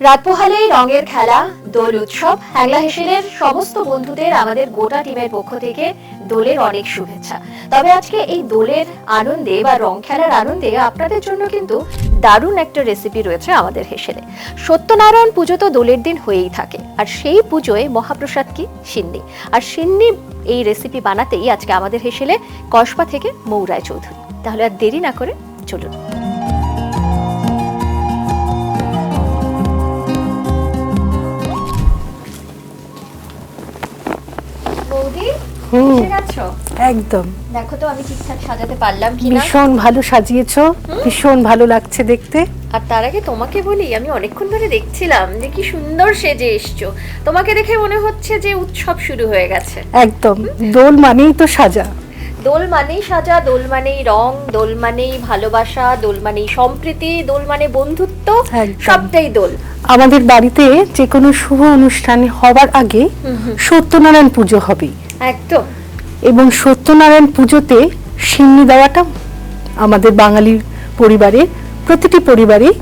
রাত পোহালেই রঙের খেলা, দোল উৎসব, হ্যাংলা হেসেলের সমস্ত বন্ধুদের আমাদের গোটা টিমের পক্ষ থেকে দোলের অনেক শুভেচ্ছা। তবে আজকে এই দোলের আনন্দে বা রং খেলার আনন্দে আপনাদের জন্য কিন্তু দারুণ একটা রেসিপি রয়েছে আমাদের হেসেলে। সত্যনারায়ণ পুজো তো দোলের দিন হয়েই থাকে, আর সেই পুজোয় মহাপ্রসাদ কি? সিন্নি। আর সিন্নি এই রেসিপি বানাতেই আজকে আমাদের হেসেলে কসবা থেকে মৌরায় চৌধুরী। তাহলে আর দেরি না করে চলুন। এসে একদম। দেখো তো আমি ঠিকঠাক সাজাতে পারলাম কিনা। ভীষণ ভালো সাজিয়েছো ভীষণ ভালো লাগছে দেখতে। আর তার আগে তোমাকে বলি আমি অনেকক্ষণ ধরে দেখছিলাম যে কি সুন্দর সেজে এসছো। তোমাকে দেখে মনে হচ্ছে যে উৎসব শুরু হয়ে গেছে। একদম। দোল মানেই তো সাজা। দোল মানেই সাজা দোল মানেই রং দোল মানেই ভালোবাসা দোল মানেই সম্প্রীতি দোল মানে বন্ধুত্ব সবটাই দোল। আমাদের বাড়িতে যে কোনো শুভ অনুষ্ঠান হবার আগে সত্যনারায়ণ পুজো হবে একদম। এবং সত্যনারায়ণ পুজোতে সিন্নি দেওয়াটা আমাদের বাঙালির পরিবারে প্রতিটি পরিবারে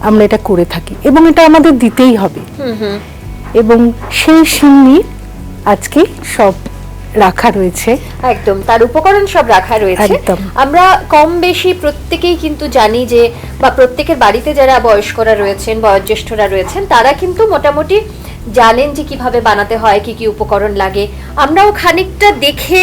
আমরা এটা করে থাকি এবং এটা আমাদের দিতেই হবে। হুম হুম। এবং সেই সিন্নি আজকে সব রাখা রয়েছে। একদম তার উপকরণ সব রাখা রয়েছে। একদম। আমরা কম বেশি প্রত্যেকেই কিন্তু জানি যে বা প্রত্যেকের বাড়িতে যারা বয়স্করা রয়েছেন বয়োজ্যেষ্ঠরা রয়েছেন তারা কিন্তু মোটামুটি জানেন যে কীভাবে বানাতে হয় কি কি উপকরণ লাগে। আমরাও খানিকটা দেখে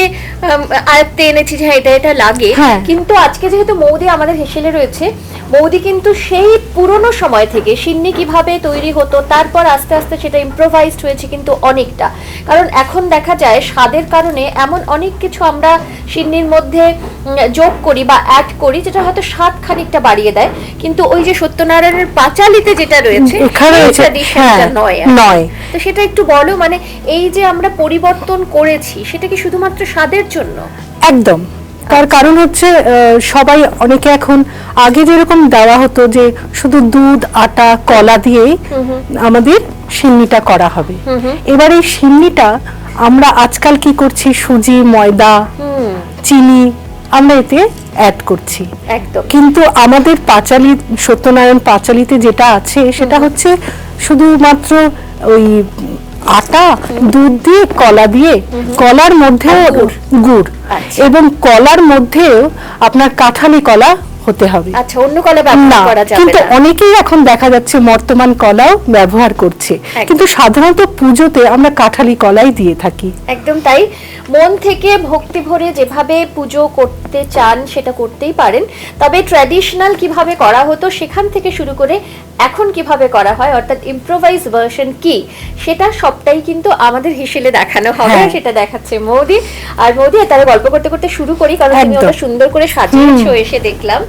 আয়ত্তে এনেছি যে হ্যাঁ, এটা এটা লাগে। হ্যাঁ। কিন্তু আজকে যেহেতু মৌদি আমাদের হেসেলে রয়েছে মৌদি কিন্তু সেই পুরনো সময় থেকে সিন্নি কীভাবে তৈরি হতো তারপর আস্তে আস্তে সেটা ইম্প্রোভাইজড হয়েছে কিন্তু অনেকটা। কারণ এখন দেখা যায় স্বাদের কারণে এমন অনেক কিছু আমরা সিন্নির মধ্যে যোগ করি বা অ্যাড করি যেটা হয়তো স্বাদ খানিকটা বাড়িয়ে দেয়। কিন্তু ওই যে সত্যনারায়ণের পাঁচালিতে যেটা রয়েছে হ্যাঁ নয় নয়। তো সেটা একটু বলো মানে এই যে আমরা পরিবর্তন করেছি সেটা কি শুধুমাত্র স্বাদের জন্য? একদম। তার কারণ হচ্ছে সবাই অনেকে এখন আগে যেরকম দেওয়া হতো যে শুধু দুধ আটা কলা দিয়ে আমাদের সিন্নিটা করা হবে। এবার এই সিন্নিটা আমরা আজকাল কি করছি? সুজি ময়দা চিনি আমরা এতে অ্যাড করছি। একদম। কিন্তু আমাদের পাঁচালি সত্যনারায়ণ পাঁচালিতে যেটা আছে সেটা হচ্ছে শুধুমাত্র ওই আটা দুধ দিয়ে কলা দিয়ে কলার মধ্যেও গুড়। আচ্ছা। এবং কলার মধ্যেও আপনার কাঁঠালি কলা হতে হবে। আচ্ছা অন্য কলা ব্যবহার করা যাবে কিন্তু অনেকেই এখন দেখা যাচ্ছে বর্তমান কলাও ব্যবহার করছে। কিন্তু সাধারণত পুজোতে আমরা কাঁঠালি কলাই দিয়ে থাকি। একদম তাই। মন থেকে ভক্তি ভরে যেভাবে পুজো করতে চান সেটা করতেই পারেন। তবে ট্র্যাডিশনাল কীভাবে করা হতো সেখান থেকে শুরু করে এখন কীভাবে করা হয় অর্থাৎ ইম্প্রোভাইজ ভার্সন কি সেটা সবটাই কিন্তু আমাদের হিসেলে দেখানো হবে। হ্যাঁ। সেটা দেখাচ্ছে মৌদি। আর মৌদি তারা গল্প করতে করতে শুরু করি কারণ তুমি ওটা সুন্দর করে সাজিয়েছো এসে দেখলাম।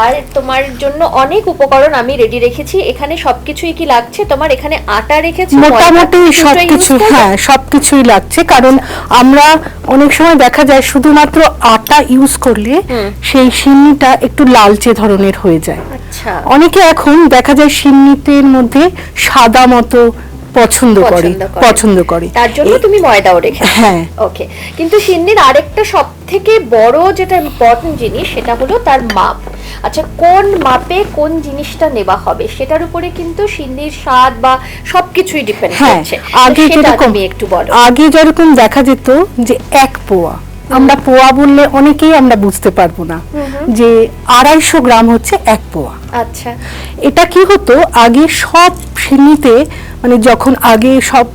আর তোমার জন্য অনেক উপকরণ আমি রেডি রেখেছি। এখানে সবকিছুই কি লাগছে? তোমার এখানে আটা রেখেছি মোটামুটি সবকিছু হ্যাঁ সবকিছুই লাগছে। কারণ আমরা অনেক সময় দেখা যায় শুধুমাত্র আটা ইউজ করলে সেই সিন্নিটা একটু লালচে ধরনের হয়ে যায়। আচ্ছা। অনেকে এখন দেখা যায় সিন্নিতের মধ্যে সাদা মতো পছন্দ করে পছন্দ করে। তার জন্য তুমি ময়দাও রেখে হ্যাঁ। ওকে কিন্তু সিন্নির আরেকটা সব থেকে বড় যেটা ইম্পর্টেন্ট জিনিস সেটা হলো তার মাপ। আচ্ছা কোন মাপে কোন জিনিসটা নেওয়া হবে সেটার উপরে কিন্তু সিন্নির স্বাদ বা সবকিছুই ডিপেন্ড হ্যাঁ করছে। আগে যেরকম একটু বলো। আগে যেরকম দেখা যেত যে এক পোয়া আমরা পোয়া বললে অনেকেই আমরা বুঝতে পারব না যে আড়াইশো গ্রাম হচ্ছে এক পোয়া। আচ্ছা। এটা কি হতো? আগে সব শ্রেণীতে মানে যখন আগে সব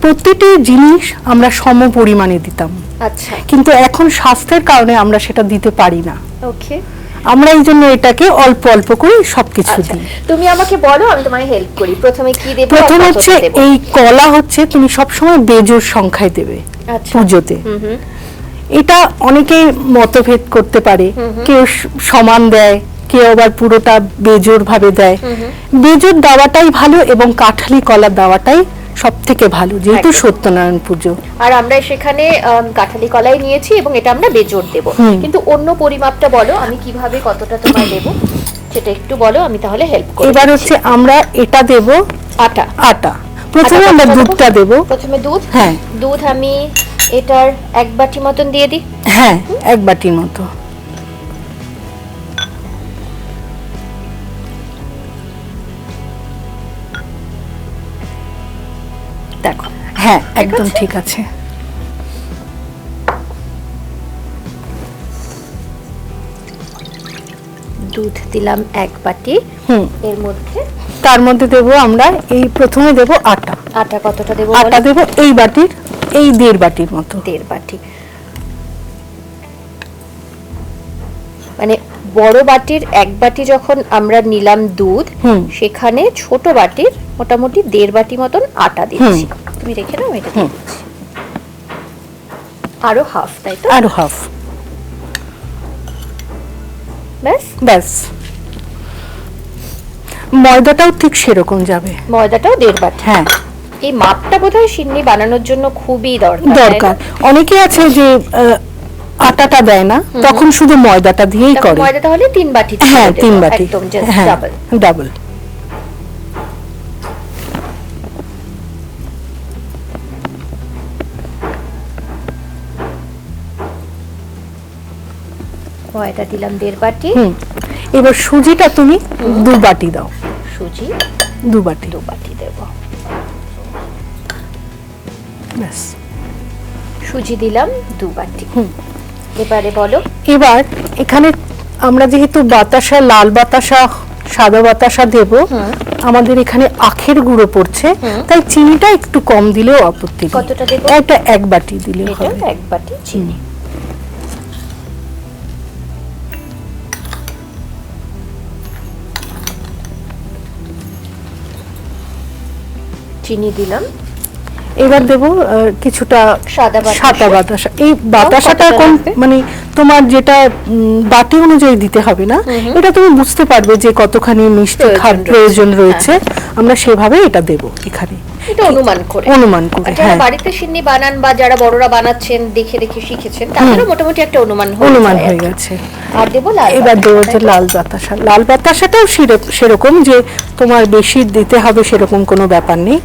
প্রতিটি জিনিস আমরা সম পরিমাণে দিতাম। আচ্ছা। কিন্তু এখন স্বাস্থ্যের কারণে আমরা সেটা দিতে পারি না। ওকে। আমরা এই জন্য এটাকে অল্প অল্প করে সবকিছু আচ্ছা। দিই। তুমি আমাকে বলো আমি তোমায় হেল্প করি। প্রথমে কি দেবো? প্রথম হচ্ছে এই কলা হচ্ছে তুমি সবসময় বেজোর সংখ্যায় দেবে আচ্ছা। পুজোতে। হুম হুম। এটা অনেকেই মতভেদ করতে পারে। কেউ সমান দেয় কেউ আবার পুরোটা বেজোর ভাবে দেয় বেজোর দেওয়াটাই ভালো এবং কাঠালি কলা দেওয়াটাই সব থেকে ভালো যেহেতু সত্যনারায়ণ পুজো। আর আমরা সেখানে কাঁঠালি কলাই নিয়েছি এবং এটা আমরা বেজোর দেব। কিন্তু অন্য পরিমাপটা বলো আমি কীভাবে কতটা তোমায় দেব সেটা একটু বলো আমি তাহলে হেল্প করি এবার হচ্ছে আমরা এটা দেব আটা। আটা। প্রথমে আমরা? দুধটা দেব। প্রথমে দুধ। হ্যাঁ। দুধ আমি এটার এক বাটি মতন দিয়ে দিই হ্যাঁ এক বাটির মতো। দেখো হ্যাঁ একদম ঠিক আছে। দুধ দিলাম এক বাটি। হুম। এর মধ্যে? তার মধ্যে দেব আমরা এই প্রথমে দেব আটা। আটা কতটা দেবো আটা দেব এই বাটির এই দেড় বাটির মতো। দেড় বাটি। মানে বড় বাটির এক বাটি যখন আমরা নিলাম দুধ সেখানে ছোট বাটির মোটামুটি দেড় বাটি মতন আটা দিচ্ছি। তুমি রেখে নাও এটা দিয়ে দিচ্ছি। আরও হাফ তাই তো? আরও হাফ। ব্যাস? ব্যাস। ময়দাটাও ঠিক সেরকম যাবে। ময়দাটাও দেড় বাটি। হ্যাঁ। এই মাপটা বোধহয় সিন্নি বানানোর জন্য খুবই দরকার দরকার। অনেকে আছে যে আটাটা দেয় না তখন শুধু ময়দাটা দিয়েই করে। ময়দা তাহলে তিন বাটি হ্যাঁ তিন বাটি। একদম জাস্ট হ্যাঁ ডাবল ডাবল ময়দা দিলাম দেড় বাটি। এবার সুজিটা তুমি দু বাটি দাও। সুজি দু বাটি। দু বাটি দেব। ব্যাস। সুজি দিলাম দু বাটি। এবারে বলো। এবার এখানে আমরা যেহেতু বাতাসা লাল বাতাসা সাদা বাতাসা দেব আমাদের এখানে আখের গুঁড়ো পড়ছে তাই চিনিটা একটু কম দিলেও আপত্তি কতটা দেবো? এটা এক বাটি দিলে এটা হবে। এক বাটি চিনি। চিনি দিলাম। এবার দেব কিছুটা সাদা বাতাসা। এই বাতাসাটা কোন মানে তোমার যেটা বাটি অনুযায়ী দিতে হবে না। এটা তুমি বুঝতে পারবে যে কতখানি মিষ্টি প্রয়োজন খার রয়েছে, প্রয়োজন রয়েছে। আমরা সেভাবে এটা দেব এখানে। এটা অনুমান করে। অনুমান করে যারা হ্যাঁ। বাড়িতে সিন্নি বানান বা যারা বড়রা বানাচ্ছেন দেখে দেখে শিখেছেন তাদেরও মোটামুটি একটা অনুমান হয়ে অনুমান হয়ে গেছে। আর দেবো লাল এবার দেবো যে লাল বাতাসা। লাল বাতাসাটাও সেরকম যে তোমার বেশি দিতে হবে সেরকম কোনো ব্যাপার নেই।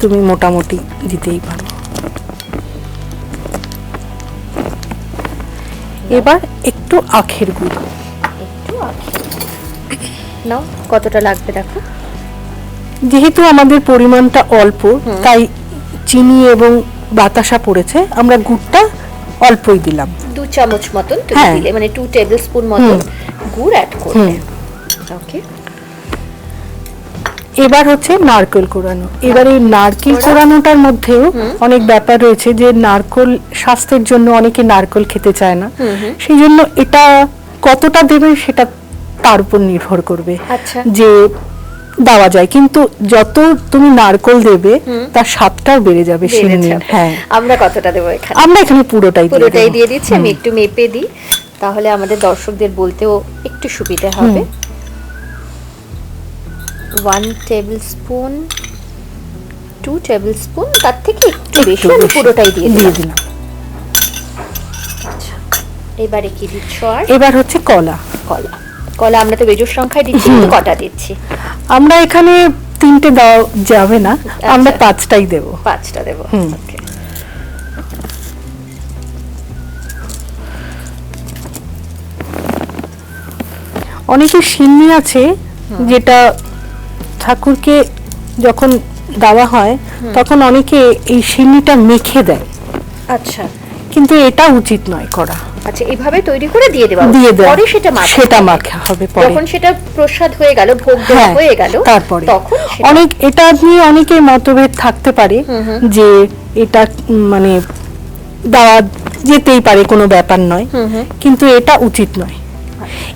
তুমি মোটামুটি দিতেই পারো। এবার একটু আখের গুড়। একটু নাও কতটা লাগবে দেখো? যেহেতু আমাদের পরিমাণটা অল্প তাই চিনি এবং বাতাসা পড়েছে আমরা গুড়টা অল্পই দিলাম। দু চামচ মতন হ্যাঁ। দিলে মানে টু টেবিল স্পুন মতন গুড় অ্যাড করবে ওকে এবার হচ্ছে নারকেল কোরানো। এবার এই নারকেল কোরানোটার মধ্যেও অনেক ব্যাপার রয়েছে যে নারকেল স্বাস্থ্যের জন্য অনেকে নারকেল খেতে চায় না। সেই জন্য এটা কতটা দেবে সেটা তার উপর নির্ভর করবে আচ্ছা। যে দেওয়া যায়। কিন্তু যত তুমি নারকেল দেবে তার স্বাদটাও বেড়ে যাবে হ্যাঁ। আমরা কতটা দেবো এখানে? আমরা এখানে পুরোটাই পুরোটাই দিয়ে দিচ্ছি আমি একটু মেপে দিই। তাহলে আমাদের দর্শকদের বলতেও একটু সুবিধা হবে। One tablespoon two tablespoon তার থেকে একটু বেশি আমি পুরোটাই দিয়ে দিয়ে দিলাম। আচ্ছা এবারে কি দিচ্ছ আর? এবার হচ্ছে কলা। কলা। কলা আমরা তো বেজোর সংখ্যায় দিচ্ছি কটা দিচ্ছি? আমরা এখানে তিনটে দেওয়া যাবে না আমরা আচ্ছা। পাঁচটাই দেবো। পাঁচটা দেবো অনেকে সিন্নি আছে যেটা ঠাকুরকে যখন দেওয়া হয় তখন অনেকে এই সিন্নিটা মেখে দেয়। আচ্ছা। কিন্তু এটা উচিত নয় করা। আচ্ছা এইভাবে তৈরি করে দিয়ে দেওয়া দিয়ে। দেয় পরে সেটা মাখা সেটা হবে। মাখা হবে পরে। যখন সেটা প্রসাদ হয়ে গেল ভোগ দেওয়া হ্যাঁ হয়ে গেল তারপরে। তখন অনেক এটা নিয়ে অনেকের মতভেদ থাকতে পারে যে এটা মানে দেওয়া যেতেই পারে কোনো ব্যাপার নয়। কিন্তু এটা উচিত নয়।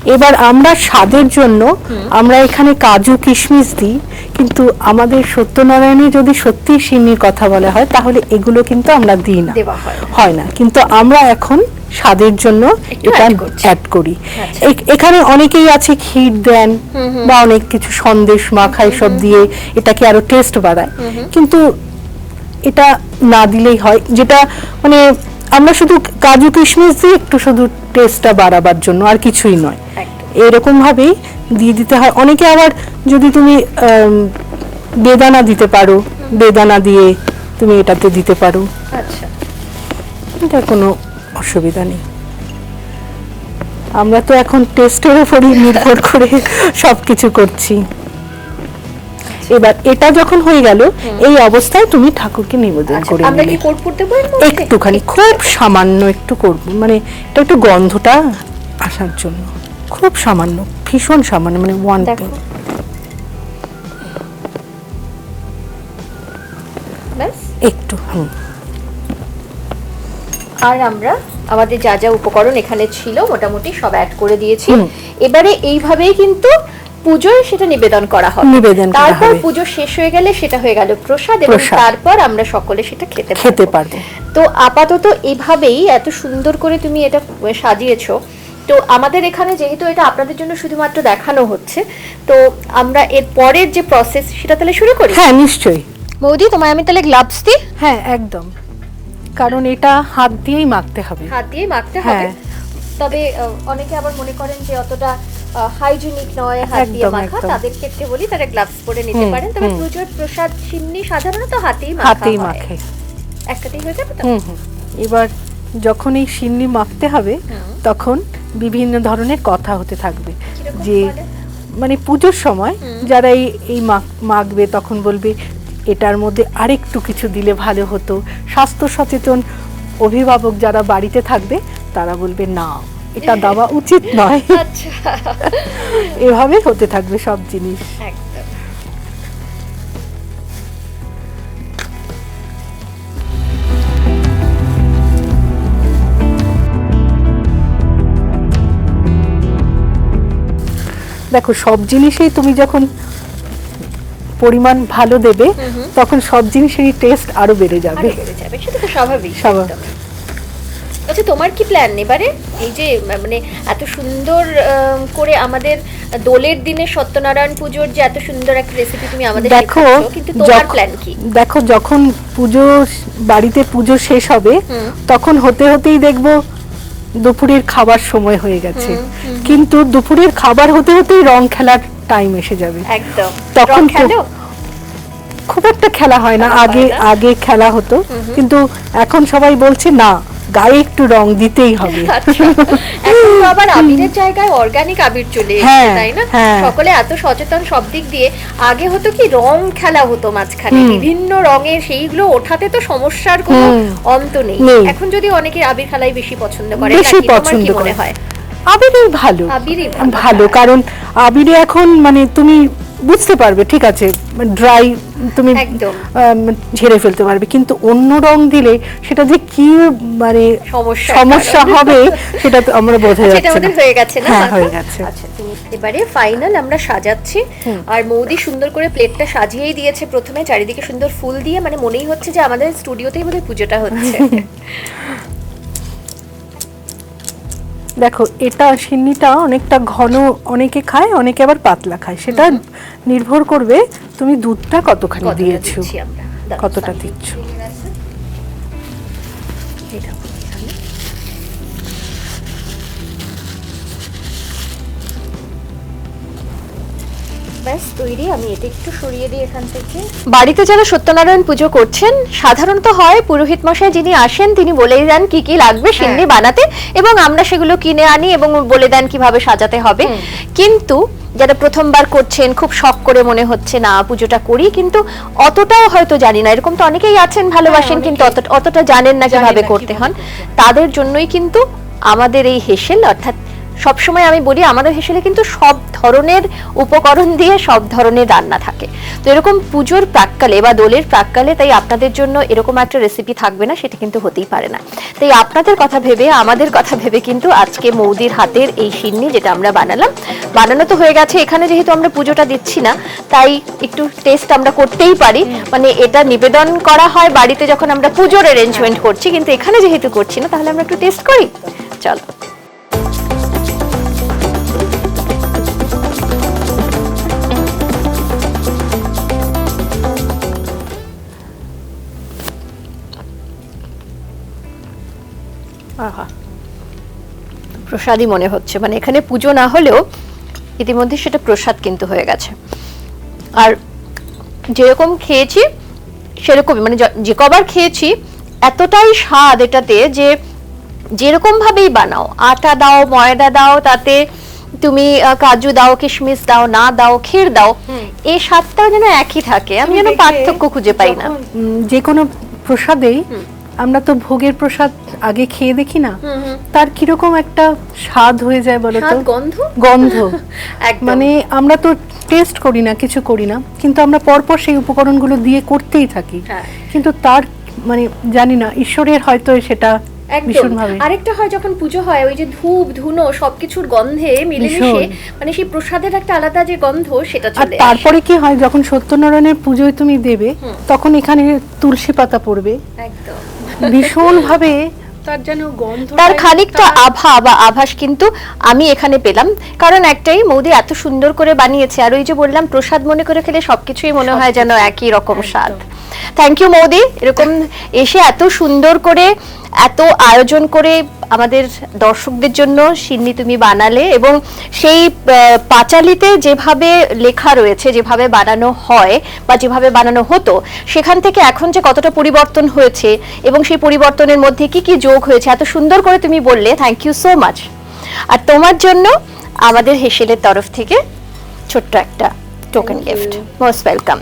এবার আমরা স্বাদের জন্য আমরা এখানে কাজু কিশমিশ দিই। কিন্তু আমাদের সত্যনারায়ণে যদি সত্যি সিন্নির কথা বলা হয় তাহলে এগুলো কিন্তু আমরা দিই না। হয়। না। কিন্তু আমরা এখন স্বাদের জন্য এটা অ্যাড করি। আচ্ছা। এখানে অনেকেই আছে ক্ষীর দেন বা অনেক কিছু সন্দেশ মাখা সব দিয়ে এটাকে আরও টেস্ট বাড়ায়। কিন্তু এটা না দিলেই হয়। যেটা মানে আমরা শুধু কাজু কিশমিশ দিয়ে একটু শুধু টেস্টটা বাড়াবার জন্য আর কিছুই নয়। এরকম ভাবেই দিয়ে দিতে হয়। অনেকে আবার যদি তুমি বেদানা দিতে পারো বেদানা দিয়ে তুমি এটাতে দিতে পারো। আচ্ছা। এটা কোনো অসুবিধা নেই। আমরা তো এখন টেস্টের উপরই নির্ভর করে সব কিছু করছি। এবার এটা যখন হয়ে গেল এই অবস্থায় তুমি ঠাকুরকে নিবেদন আচ্ছা, করে আমরা কি নিলে। একটুখানি খুব সামান্য একটু করব। মানে এটা একটু গন্ধটা আসার জন্য। খুব সামান্য ভীষণ সামান্য মানে ওয়ান একটু হুম। আর আমরা আমাদের যা যা উপকরণ এখানে ছিল মোটামুটি সব অ্যাড করে দিয়েছি। এবারে এইভাবেই কিন্তু পুজোয় সেটা নিবেদন করা হবে। নিবেদন তারপর। পুজো শেষ হয়ে গেলে সেটা হয়ে গেল প্রসাদ এবং তারপর আমরা সকলে সেটা খেতে খেতে পারব। তো আপাতত এভাবেই এত সুন্দর করে তুমি এটা সাজিয়েছো। তো আমাদের এখানে যেহেতু এটা আপনাদের জন্য শুধুমাত্র দেখানো হচ্ছে তো আমরা এর পরের যে প্রসেস সেটা তাহলে শুরু করি? হ্যাঁ নিশ্চয়ই। বৌদি তোমায় আমি তাহলে গ্লাভস দিই? হ্যাঁ একদম। কারণ এটা হাত দিয়েই মাখতে হবে। হাত দিয়েই মাখতে হবে। হ্যাঁ। তবে অনেকে আবার মনে করেন যে অতটা হাইজিনিক নয় হাত দিয়ে মাখা তাদের ক্ষেত্রে বলি তারা গ্লাভস পরে নিতে পারেন। তবে। পুজোর প্রসাদ চিমনি সাধারণত হাতেই মাখা হাতেই মাখে। একটাতেই হয়ে যাবে তো? এবার যখন এই সিন্নি মাখতে হবে তখন বিভিন্ন ধরনের কথা হতে থাকবে। যে মানে পুজোর সময় যারা এই এই মাখ- মাখবে তখন বলবে এটার মধ্যে আরেকটু কিছু দিলে ভালো হতো। স্বাস্থ্য সচেতন অভিভাবক যারা বাড়িতে থাকবে তারা বলবে না। এটা দেওয়া উচিত নয়। আচ্ছা। এভাবে হতে থাকবে সব জিনিস। একদম। দেখো সব জিনিসেই তুমি যখন পরিমাণ ভালো দেবে তখন সব জিনিসেরই টেস্ট আরও বেড়ে যাবে। বেড়ে যাবে সেটা তো স্বাভাবিক। স্বাভাবিক। আচ্ছা তোমার কি প্ল্যান এবারে? এই যে মানে এত সুন্দর করে আমাদের দোলের দিনে সত্যনারায়ণ পুজোর যে এত সুন্দর একটা রেসিপি তুমি আমাদের দেখো কিন্তু তোমার প্ল্যান কি? দেখো যখন পুজো বাড়িতে পুজো শেষ হবে তখন হতে হতেই দেখব দুপুরের খাবার সময় হয়ে গেছে। কিন্তু দুপুরের খাবার হতে হতেই রং খেলার টাইম এসে যাবে। একদম। তখন খেলো? খুব একটা খেলা হয় না আগে আগে খেলা হতো। কিন্তু এখন সবাই বলছে না গায়ে একটু রং দিতেই হবে। আচ্ছা। এখন আবার আবিরের জায়গায় অর্গানিক আবির চলে এসেছে হ্যাঁ, তাই না? হ্যাঁ। সকলে এত সচেতন সব দিক দিয়ে। আগে হতো কি রং খেলা হতো মাঝখানে বিভিন্ন রঙের সেইগুলো ওঠাতে তো সমস্যার কোনো অন্ত নেই। এখন যদি অনেকে আবির খেলাই বেশি পছন্দ করে বেশি পছন্দ মনে করে। হয়? আবিরই ভালো। ভালো। কারণ আবিরে এখন মানে তুমি বুঝতে পারবে ঠিক আছে ড্রাই তুমি ঝেড়ে ফেলতে পারবে কিন্তু অন্য রং দিলে সেটা যে কি মানে সমস্যা। হবে সেটা তো আমরা বোঝা আচ্ছা, যাচ্ছে আমাদের হয়ে গেছে না হ্যাঁ হয়ে গেছে। আচ্ছা তুমি এবারে ফাইনাল আমরা সাজাচ্ছি। আর মৌদি সুন্দর করে প্লেটটা সাজিয়েই দিয়েছে প্রথমে চারিদিকে সুন্দর ফুল দিয়ে মানে মনেই হচ্ছে যে আমাদের স্টুডিওতেই বোধহয় পুজোটা হচ্ছে। দেখো এটা সিন্নিটা অনেকটা ঘন অনেকে খায় অনেকে আবার পাতলা খায়। সেটা নির্ভর করবে তুমি দুধটা কতখানি দিয়েছ কতটা দিচ্ছ। ব্যাস তৈরি। আমি এটা একটু সরিয়ে দিই এখান থেকে। বাড়িতে যারা সত্যনারায়ণ পুজো করছেন সাধারণত হয় পুরোহিত মশাই যিনি আসেন তিনি বলেই দেন কি কি লাগবে সিন্নি বানাতে এবং আমরা সেগুলো কিনে আনি এবং বলে দেন কীভাবে সাজাতে হবে। কিন্তু যারা প্রথমবার করছেন খুব শখ করে মনে হচ্ছে না পুজোটা করি। কিন্তু অতটাও হয়তো জানি না। এরকম তো অনেকেই আছেন ভালোবাসেন কিন্তু অত- অতটা জানেন না কীভাবে করতে হন। তাদের জন্যই কিন্তু আমাদের এই হেসেল অর্থাৎ সবসময় আমি বলি, আমাদের হেসেলে কিন্তু সব ধরনের উপকরণ দিয়ে সব ধরনের রান্না থাকে। তো এরকম পুজোর প্রাককালে বা দোলের প্রাককালে তাই আপনাদের জন্য এরকম একটা রেসিপি থাকবে না, সেটা কিন্তু হতেই পারে না। তাই আপনাদের কথা ভেবে, আমাদের কথা ভেবে কিন্তু আজকে মৌদির হাতের এই সিন্নি যেটা আমরা বানালাম, বানানো তো হয়ে গেছে, এখানে যেহেতু আমরা পুজোটা দিচ্ছি না, তাই একটু টেস্ট আমরা করতেই পারি। মানে এটা নিবেদন করা হয় বাড়িতে যখন আমরা পুজোর অ্যারেঞ্জমেন্ট করছি, কিন্তু এখানে যেহেতু করছি না, তাহলে আমরা একটু টেস্ট করি। চলো। প্রসাদই মনে হচ্ছে। মানে এখানে পুজো না হলেও ইতিমধ্যে সেটা প্রসাদ কিন্তু হয়ে গেছে। আর যেরকম খেয়েছি সেরকমই। মানে যে কবার খেয়েছি এতটাই স্বাদ এটাতে যে যেরকম ভাবেই বানাও। আটা দাও ময়দা দাও তাতে তুমি কাজু দাও কিশমিশ দাও না দাও ক্ষীর দাও এই স্বাদটাও যেন একই থাকে। আমি যেন পার্থক্য খুঁজে পাই না। যে কোনো প্রসাদেই আমরা তো ভোগের প্রসাদ আগে খেয়ে দেখি না তার কীরকম একটা স্বাদ হয়ে যায় বলো তো গন্ধ? গন্ধ। মানে আমরা তো টেস্ট করি না কিছু করি না কিন্তু আমরা পরপর সেই উপকরণগুলো দিয়ে করতেই থাকি হ্যাঁ। কিন্তু তার মানে জানি না ঈশ্বরের হয়তো সেটা একদম। আরেকটা হয় যখন পুজো হয় ওই যে ধূপ ধুনো সবকিছুর গন্ধে মিলেমিশে মানে সেই প্রসাদের একটা আলাদা যে গন্ধ সেটা চলে তারপরে কি হয় যখন সত্যনারায়ণের পুজোয় তুমি দেবে তখন এখানে তুলসী পাতা পড়বে। একদম। ভীষণ ভাবে তার যেন গন্ধ তার খানিকটা আভা বা আভাস কিন্তু আমি এখানে পেলাম। কারণ একটাই মৌদি এত সুন্দর করে বানিয়েছে আর ওই যে বললাম প্রসাদ মনে করে খেলে সবকিছুই মনে হয় যেন একই রকম স্বাদ। থ্যাংক ইউ মৌদি এরকম এসে এত সুন্দর করে, এত আয়োজন করে আমাদের দর্শকদের জন্য সিন্নি তুমি বানালে এবং সেই পাঁচালিতে যেভাবে লেখা রয়েছে, যেভাবে বানানো হয় বা যেভাবে বানানো হতো, সেখান থেকে এখন যে কতটা পরিবর্তন হয়েছে এবং সেই পরিবর্তনের মধ্যে কি কি যোগ হয়েছে, এত সুন্দর করে তুমি বললে থ্যাংক ইউ সো মাচ আর তোমার জন্য আমাদের হেসেলের তরফ থেকে ছোট্ট একটা টোকেন গিফট মোস্ট ওয়েলকাম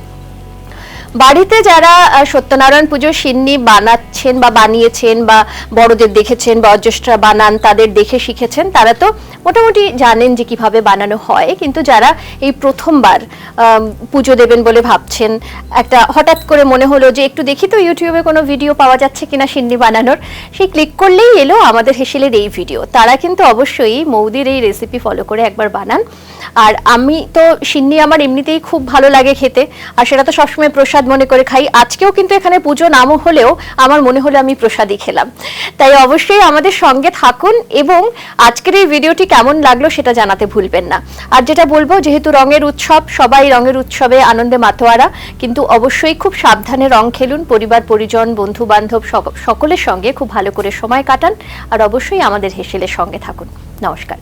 বাড়িতে যারা সত্যনারায়ণ পুজোর সিন্নি বানাচ্ছেন বা বানিয়েছেন বা বড়দের দেখেছেন বা অজ্যেষ্ঠরা বানান, তাদের দেখে শিখেছেন, তারা তো মোটামুটি জানেন যে কীভাবে বানানো হয়। কিন্তু যারা এই প্রথমবার পুজো দেবেন বলে ভাবছেন, একটা হঠাৎ করে মনে হলো যে একটু দেখি তো ইউটিউবে কোনো ভিডিও পাওয়া যাচ্ছে কিনা সিন্নি বানানোর, সেই ক্লিক করলেই এলো আমাদের হেসেলের এই ভিডিও। তারা কিন্তু অবশ্যই মৌদির এই রেসিপি ফলো করে একবার বানান। আর আমি তো সিন্নি আমার এমনিতেই খুব ভালো লাগে খেতে। আর সেটা তো সবসময় প্রসাদ মনে করে খাই। আজকেও কিন্তু এখানে পুজো নামও হলেও আমার মনে হলো আমি প্রসাদই খেলাম। তাই অবশ্যই আমাদের সঙ্গে থাকুন এবং আজকের এই ভিডিওটি কেমন লাগল সেটা জানাতে ভুলবেন না। আর যেটা বলব, যেহেতু রঙের উৎসব, সবাই রঙের উৎসবে আনন্দে মাতোয়ারা, কিন্তু অবশ্যই খুব সাবধানে রং খেলুন, পরিবার, পরিজন বন্ধু বান্ধব সকলের সঙ্গে খুব ভালো করে সময় কাটান, আর অবশ্যই আমাদের হেসেলের সঙ্গে থাকুন। নমস্কার।